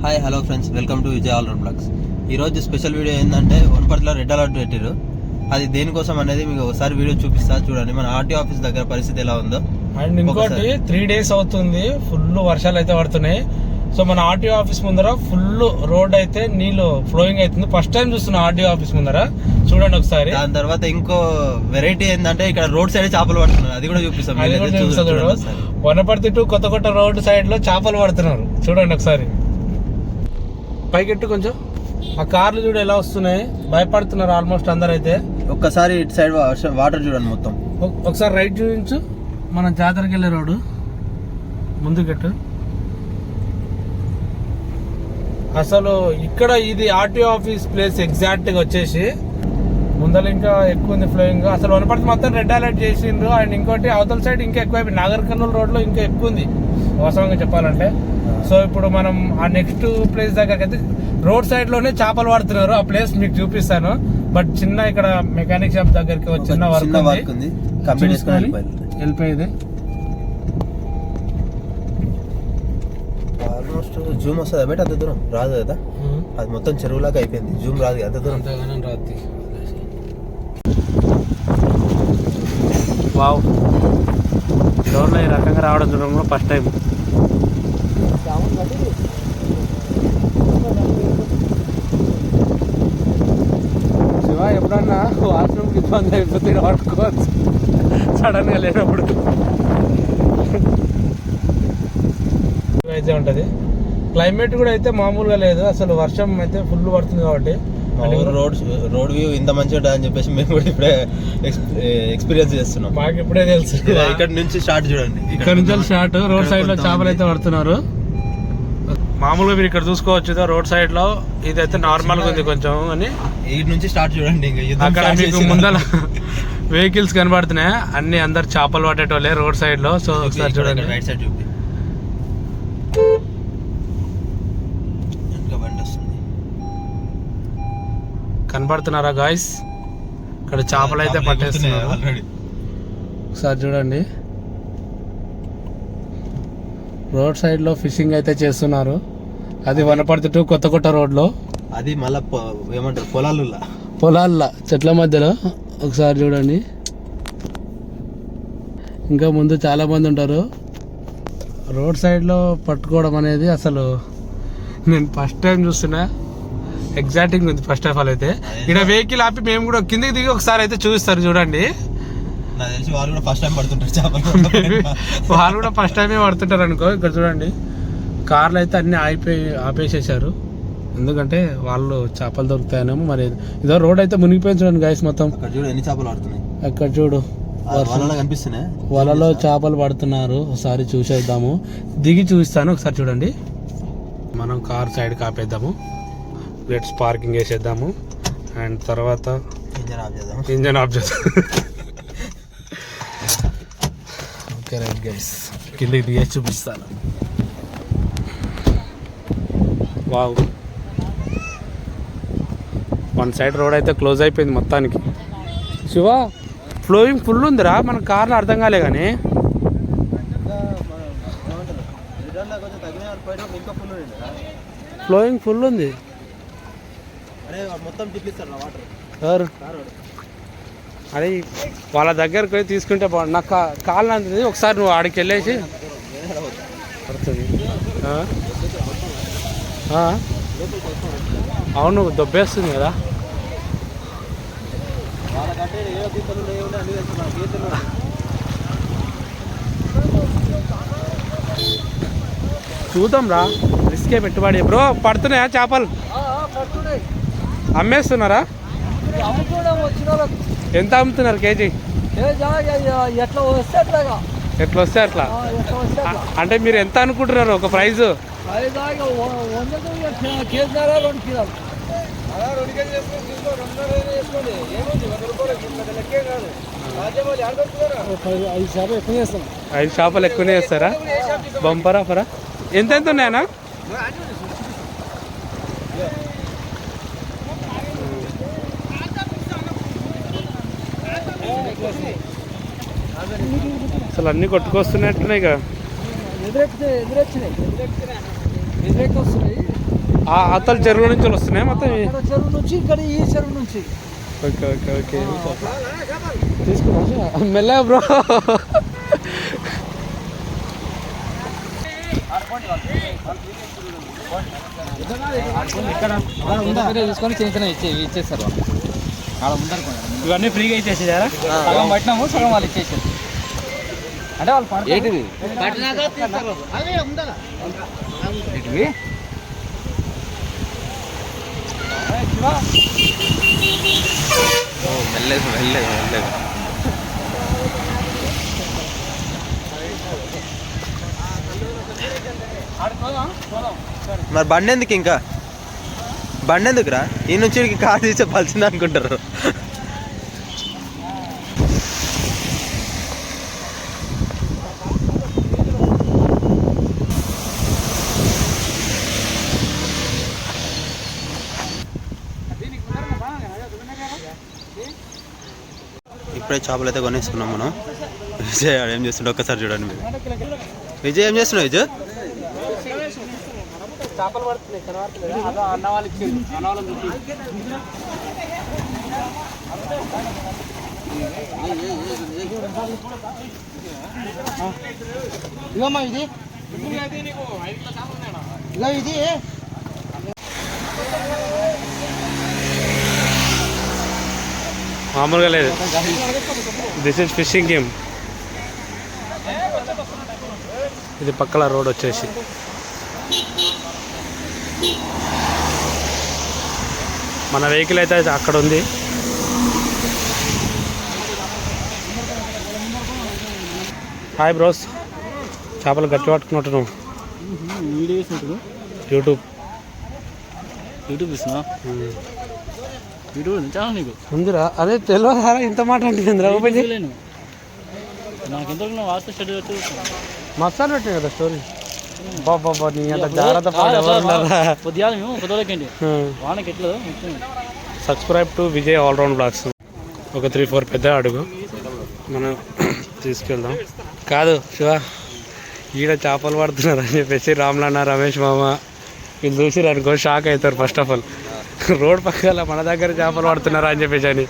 Hi hello friends welcome to Vijay all round blogs ఈ రోజు special video ఏంటంటే వనపర్తిలో రెడ్ అలర్ట్ పెట్టారు అది దేనికోసం అనేది మీకు ఒకసారి వీడియో చూపిస్తా చూడండి. మన ఆర్టీఓ ఆఫీస్ దగ్గర పరిస్థితి ఎలా ఉందో. అండ్ ఇంకోటి. త్రీ డేస్ అవుతుంది. ఫుల్ వర్షాలు అయితే పడుతున్నాయి. సో మన ఆర్టీఓ ఆఫీస్ ముందర ఫుల్ రోడ్ అయితే నీళ్ళు ఫ్లోయింగ్ అవుతుంది. ఫస్ట్ టైం చూస్తున్నా ఆర్టీఓ ఆఫీస్ ముందర. చూడండి ఒకసారి. దాని తర్వాత ఇంకో వెరైటీ ఏంటంటే ఇక్కడ రోడ్ సైడ్ చేపలు పడుతున్నారు. అది కూడా చూపిస్తాం. వనపర్తి టు కొత్త కొత్త రోడ్ సైడ్లో చేపలు పడుతున్నారు. చూడండి ఒకసారి. పైకెట్టు కొంచెం. ఆ కార్లు చూడు ఎలా వస్తున్నాయి. భయపడుతున్నారు ఆల్మోస్ట్ అందరు అయితే ఒక్కసారి ఇటు సైడ్ వాటర్ చూడండి మొత్తం. ఒక- ఒకసారి రైట్ చూపించు. మన జాతరకి వెళ్ళే రోడ్డు. ముందుకెట్టు. అసలు ఇక్కడ ఇది ఆర్టీఓ ఆఫీస్ ప్లేస్ ఎగ్జాక్ట్గా వచ్చేసి. ముందర ఇంకా ఎక్కువ ఉంది ఫ్లోయింగ్. అసలు వనపర్తి మొత్తం రెడ్ అలర్ట్ చేసిండ్రు. అండ్ ఇంకోటి అవతల సైడ్ ఇంకా ఎక్కువ నాగర్ కర్నూలు రోడ్లో ఇంకా ఎక్కువ ఉంది. వాస్తవంగా చెప్పాలంటే. సో ఇప్పుడు మనం ఆ నెక్స్ట్ ప్లేస్ దగ్గరికి అయితే రోడ్ సైడ్లోనే చేపలు పడుతున్నారు. ఆ ప్లేస్ మీకు చూపిస్తాను. బట్ చిన్న ఇక్కడ మెకానిక్ షాప్ దగ్గరికి ఒక చిన్న వర్క్ ఉంది. వెళ్ళిపోయింది. ఆల్మోస్ట్ జూమ్ వస్తుంది బయట అంత దూరం. రాదు కదా? అది మొత్తం చెరువులాగా అయిపోయింది. జూమ్ రాదు అంత దూరం. రాత్రి వావ్ రోడ్లో ఈ రకంగా రావడం చూడడం కూడా ఫస్ట్ టైం ఎప్పుడన్నా వాష్రూమ్కి ఇబ్బంది అయిపోతే ఈడ పట్టుకోవచ్చు సడన్గా లేనప్పుడు. అయితే ఉంటుంది. క్లైమేట్ కూడా అయితే మామూలుగా లేదు. అసలు వర్షం అయితే ఫుల్ పడుతుంది కాబట్టి. రోడ్ రోడ్ వ్యూ ఇంత మంచిగా ఉంటుంది అని చెప్పేసి మేము కూడా ఇప్పుడే ఎక్స్పీరియన్స్ చేస్తున్నాం. మాకు ఇప్పుడే తెలుసు. ఇక్కడ నుంచి స్టార్ట్ చూడండి. ఇక్కడ నుంచి స్టార్ట్ రోడ్ సైడ్లో చేపలు అయితే పడుతున్నారు. మామూలుగా మీరు ఇక్కడ చూసుకోవచ్చు రోడ్ సైడ్లో. ఇదైతే నార్మల్గా ఉంది కొంచెం అని. నుంచి స్టార్ట్ చూడండి అక్కడ మీకు. ముందర వెహికల్స్ కనబడుతున్నాయి. అన్ని అందరు చేపలు పట్టేటోళ్ళే రోడ్ సైడ్లో. సో ఒకసారి చూడండి. రైట్ సైడ్ చూపి. కనబడుతున్నారా గాయస్ ఇక్కడ చేపలు అయితే పట్టేస్తున్నారు. ఒకసారి చూడండి. రోడ్ సైడ్లో ఫిషింగ్ అయితే చేస్తున్నారు. అది వనపర్తి టు కొత్త కొత్త రోడ్లో అది మళ్ళా ఏమంటారు పొలాలు పొలాల్లో చెట్ల మధ్యలో. ఒకసారి చూడండి. ఇంకా ముందు చాలా మంది ఉంటారు. రోడ్ సైడ్లో పట్టుకోవడం అనేది అసలు నేను ఫస్ట్ టైం చూస్తున్నా. ఎగ్జాక్టింగ్ ఉంది ఫస్ట్ ఆఫ్ ఆల్ అయితే. ఇక్కడ వెహికల్ ఆపి మేము కూడా కిందకి దిగి ఒకసారి అయితే చూపిస్తారు చూడండి. నాకు తెలిసి వాళ్ళు కూడా ఫస్ట్ టైం పడుతుంటారు చేపలు వాళ్ళు కూడా ఫస్ట్ టైమే పడుతుంటారు అనుకో ఇక్కడ చూడండి. కార్లు అయితే అన్ని ఆగిపోయి ఆపేసేసారు ఎందుకంటే వాళ్ళు చేపలు దొరుకుతాయనేమో మరి. ఇదో రోడ్ అయితే మునిగిపోయింది చూడండి గాయస్ మొత్తం. అక్కడ చూడు ఎన్ని చేపలు పడుతున్నాయి. అక్కడ చూడు. కనిపిస్తున్నాయి? వలలో చేపలు పడుతున్నారు. ఒకసారి చూసేద్దాము. దిగి చూపిస్తాను ఒకసారి చూడండి. మనం కార్ సైడ్ కాపేద్దాము లెట్స్ పార్కింగ్ వేసేద్దాము. అండ్ తర్వాత ఇంజన్ ఆఫ్ చేద్దాం ఇంజన్ ఆఫ్ చేద్దాం. ఓకే రైట్ గైస్ కిందకి దిగేసి చూపిస్తాను. వావ్. వన్ సైడ్ రోడ్ అయితే క్లోజ్ అయిపోయింది మొత్తానికి. శివ ఫ్లోయింగ్ ఫుల్ ఉందిరా మన కార్లో అర్థం కాలే కానీ ఫ్లోయింగ్ ఫుల్ ఉంది. అరే అదే వాళ్ళ దగ్గరకు పోయి తీసుకుంటే బాగుంది నాకు కా- కాలు అంతుంది ఒకసారి నువ్వు ఆడికి వెళ్ళేసి పడుతుంది? అవును దొబ్బేస్తుంది కదా. చూద్దాం రా రిస్కే పెట్టుబడి. బ్రో పడుతున్నాయా చేపలు? అమ్మేస్తున్నారా? ఎంత అమ్ముతున్నారు కేజీ? ఎట్లా వస్తే అట్లా? అంటే మీరు ఎంత అనుకుంటున్నారు ఒక ప్రైజ్? కేజీన్నర రెండు కిలోలు ఐదు శాతం ఎక్కువ ఐదు చేపలు ఎక్కువనే వేస్తారా బంపరా ఫరా? ఎంత ఎంత ఉన్నాయన్నా అసలు అన్నీ కొట్టుకొస్తున్నట్టున్నాయి కదా ఎదురెక్కితే ఎదురెచ్చినాయి. వస్తున్నాయి. ఆ అతల చెరువు నుంచి వస్తున్నాయి మొత్తం చెరువు నుంచి ఇక్కడ ఈ చెరువు నుంచి. ఓకే ఓకే ఓకే తీసుకున్నా మెల్లగా బ్రో. తీసుకొని చిన్న చిన్న ఇచ్చే ఇచ్చేస్తారు. ఆడ ముందర ఇవన్నీ ఫ్రీగా ఇచ్చేసేదారా సగం పట్టినాము సగం వాళ్ళు ఇచ్చేసారు. అంటే వాళ్ళు ఏంటిది? ఏంటివి వెళ్ళలేదు వెళ్ళలేదు వెళ్ళలేదు మరి బండి ఎందుకు ఇంకా? బండి ఎందుకురా? ఈ నుంచి కార్ తీసే పలిచింది అనుకుంటారు. ఇప్పుడే చేపలు అయితే కొనేస్తున్నాం మనం. విజయ్ ఏం చేస్తుండే ఒక్కసారి చూడండి మీరు. విజయ్ ఏం చేస్తున్నావు విజయ్? చేపలు పడుతున్నాయి కనబడతలేదు ఇది అన్న వాళ్ళు ఇచ్చింది అన్న వాళ్ళని చూసి ఇగమ్మా ఇది ఇగో ఇది మామూలుగా లేదు. దిస్ ఇస్ ఫిషింగ్ గేమ్ ఇది పక్కల రోడ్ వచ్చేసి. మన వెహికల్ అయితే అక్కడ ఉంది. హాయ్ బ్రోస్ చేపలు గట్టి పట్టుకున్నట్టు నువ్వు వీడియో వేసినట్టు యూట్యూబ్ యూట్యూబ్ ఇస్తున్నా వీడియో చాలా నీకు. ఉందిరా అదే తెలియదా ఇంత మాట అంటే ఓపెన్ చేయి. లేను నాకు ఎంత వాస్తు స్టడీ మసాలా పెట్టిన కదా స్టోరీ? బాబా నీ అంత జాగ్రత్త మేము పొద్దులకండి వానకి ఎట్లా subscribe to Vijay all round blogs ఒక త్రీ ఫోర్ పెద్ద అడుగు. మనం తీసుకెళ్దాం. కాదు శివ ఈడ చేపలు పడుతున్నారు అని చెప్పేసి రామ్లన్న రమేష్ మామ వీళ్ళు చూసిరు అనుకో షాక్ అవుతారు ఫస్ట్ ఆఫ్ ఆల్ రోడ్ పక్కల మన దగ్గర చేపలు పడుతున్నారా అని చెప్పేసి అని.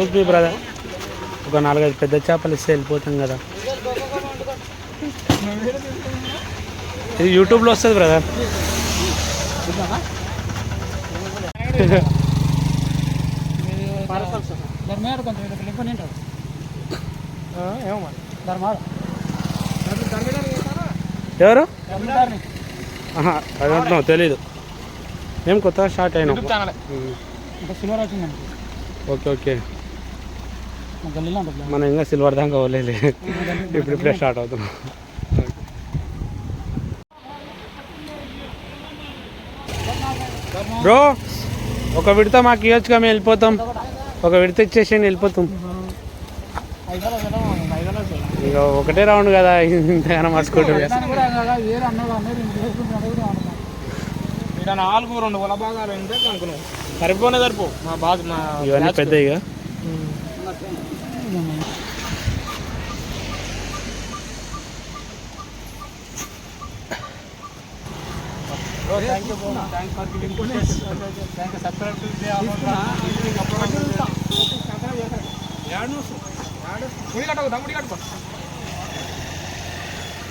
ఓకే బ్రదర్ ఒక నాలుగైదు పెద్ద చేపలు ఇస్తే వెళ్ళిపోతాం కదా. ఇది యూట్యూబ్లో వస్తుంది బ్రదర్ ధర్మాడు కొంచెం ధర్మాడు ఎవరు? అదంటున్నావు తెలీదు. మేము కొత్తగా స్టార్ట్ అయినాం. సిల్వర్ వచ్చిందండి ఓకే ఓకే. మనం ఇంకా సిల్వర్ దాకా పోలేదు ఇప్పుడు ఇప్పుడే స్టార్ట్ అవుతున్నాం. బ్రో ఒక విడత మాకు ఇవ్వచ్చుగా మేము వెళ్ళిపోతాం. ఒక విడత ఇచ్చేసి వెళ్ళిపోతాం. ఇక ఒకటే రౌండ్ కదా ఇంతగానో మర్చుకుంటుంది వేరే అన్నది అన్నది ఇంటి చేసుకుంటున్నాడు కూడా అనుకున్నాను ఇక్కడ నాలుగు రెండు వల భాగాలు ఉంటే అనుకున్నాం సరిపోనే సరిపో. మా బాగా మా ఇవన్నీ పెద్ద ఇక?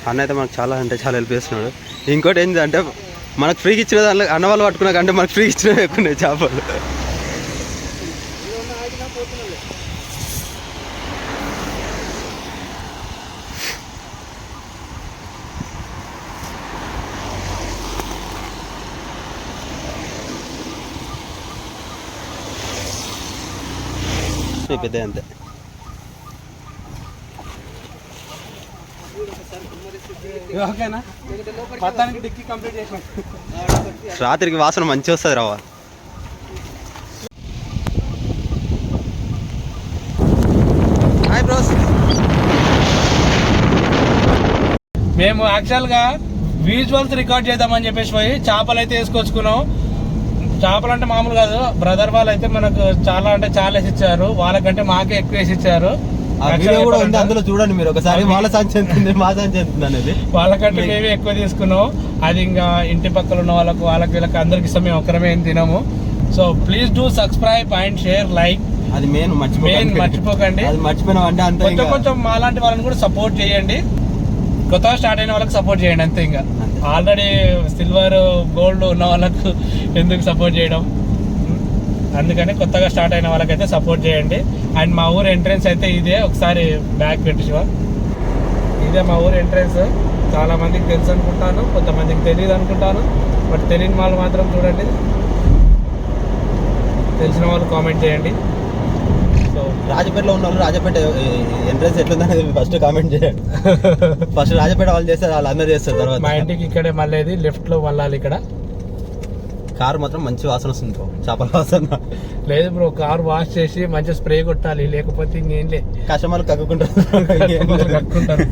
అన్న అయితే మనకు చాలా అంటే చాలా హెల్ప్ చేస్తున్నాడు. ఇంకోటి ఏంటంటే మనకు ఫ్రీకి ఇచ్చిన దాంట్లో అన్న వాళ్ళు పట్టుకున్నా కంటే మనకు ఫ్రీకి ఇచ్చినవి ఎక్కువ చేపలు. పెద్ద అంతే. ఓకేనా? మొత్తానికి డిక్కి కంప్లీట్ చేసినాం. రాత్రికి వాసన మంచి వస్తుంది రావా. హాయ్ బ్రోస్ మేము యాక్చువల్గా విజువల్స్ రికార్డ్ చేద్దామని చెప్పేసి పోయి చేపలు అయితే వేసుకొచ్చుకున్నాం. చేపలు అంటే మామూలు కాదు. బ్రదర్ వాళ్ళు అయితే మనకు చాలా అంటే చాలా వేసి ఇచ్చారు. వాళ్ళకంటే మాకే ఎక్కువ వేసి ఇచ్చారు. ఆ వీడియో కూడా ఉంది. అందులో చూడండి మీరు. ఒకసారి వాళ్ళ సంచి ఎంత మా సంచి ఎంత అనేది. వాళ్ళకంటే మేమే ఎక్కువ తీసుకున్నాం. అది ఇంకా ఇంటి పక్కల ఉన్న వాళ్ళకు వాళ్ళకి వీళ్ళకి అందరికి ఇస్తాం. మేము ఒక్కరమే ఏం తినము. So please do subscribe and share like అది మెయిన్ మెయిన్ మర్చిపోకండి మర్చిపోకండి. అది మర్చిపోయినా అంటే అంతే కొంచెం. కొంచెం మాలాంటి వాళ్ళని కూడా సపోర్ట్ చేయండి. కొత్తగా స్టార్ట్ అయిన వాళ్ళకి సపోర్ట్ చేయండి అంతే ఇంకా. ఆల్రెడీ సిల్వర్ గోల్డ్ ఉన్న వాళ్ళకు ఎందుకు సపోర్ట్ చేయడం? అందుకని కొత్తగా స్టార్ట్ అయిన వాళ్ళకైతే సపోర్ట్ చేయండి. అండ్ మా ఊరు ఎంట్రన్స్ అయితే ఇదే. ఒకసారి బ్యాక్ పెట్టి శివ. ఇదే మా ఊరు ఎంట్రన్స్. చాలా మందికి తెలుసు అనుకుంటాను కొంతమందికి తెలియదు అనుకుంటాను. బట్ తెలియని వాళ్ళు మాత్రం చూడండి. తెలిసిన వాళ్ళు కామెంట్ చేయండి. సో రాజపేటలో ఉన్న వాళ్ళు రాజపేట ఎంట్రెన్స్ ఎట్లుందనేది ఫస్ట్ కామెంట్ చేయండి. ఫస్ట్ రాజపేట వాళ్ళు చేస్తారు వాళ్ళు అందరూ చేస్తారు మా తర్వాత ఇంటికి ఇక్కడే మళ్ళీ లెఫ్ట్లో మళ్ళాలి ఇక్కడ. కారు మాత్రం మంచి వాసన వస్తుంది బ్రో చేపల వాసన. లేదు బ్రో కార్ వాష్ చేసి మంచిగా స్ప్రే కొట్టాలి లేకపోతే ఇంకేం లే. కస్టమర్లు కక్కుకుంటారు. కట్టుకుంటారు